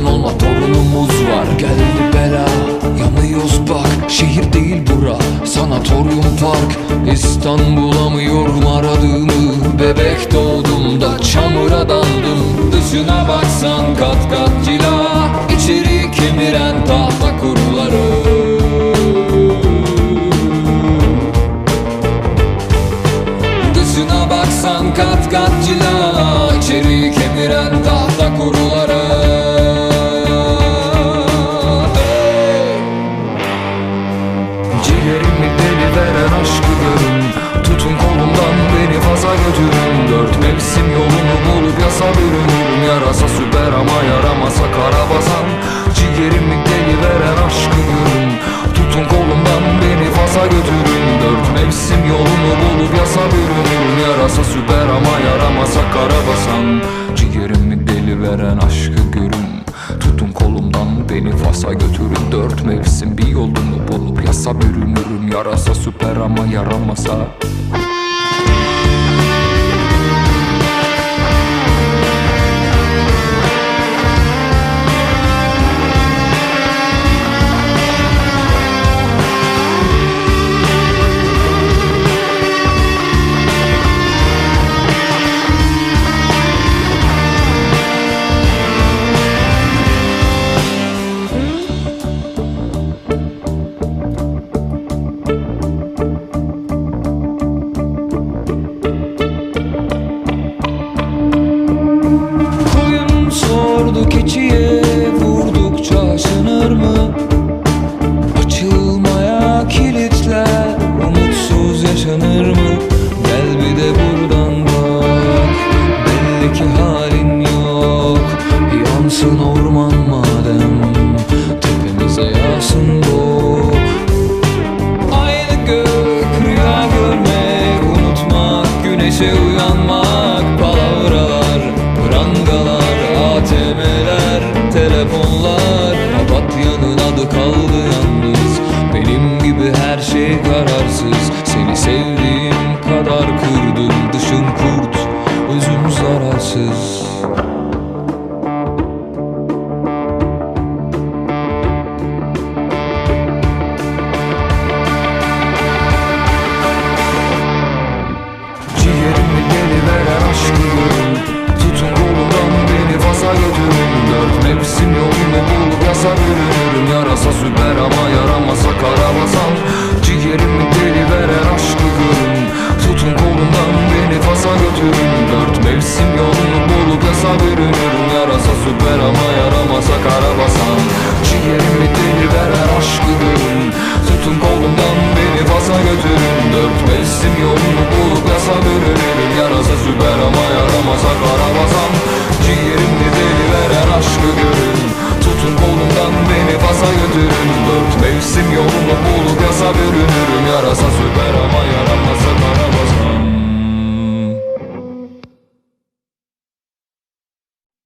niyetlerden olma torunumuz var. Geldi bela yanıyoruz bak. Şehir değil bura sanatoryum park. İstanbul'a mı yorum aradığımı Bebek doğduğumda çamura daldım Dışına baksan kat kat cila görün. Tutun kolumdan beni Fas'a götürün. Dört mevsim bir yolunu bulup yasa bürünürüm. Yarasa süper ama yaramasa Yansın orman madem Tepemize yağsın bu. Aynı gök rüya görmek Unutmak güneşe uyanmak Palavralar, prangalar ATM'ler, telefonlar Papatya'nın adı kaldı yalnız. Benim gibi her şey kararsız Mevsim yolunu bulup yasa bürünürüm Yarası süper ama yaramasa karamazam. Ciğerimde deli veren aşkı görün. Tutun kolumdan beni basa götürün. Dört mevsim yolunu bulup yasa bürünürüm. Yarasa süper ama yaramasa karamazam.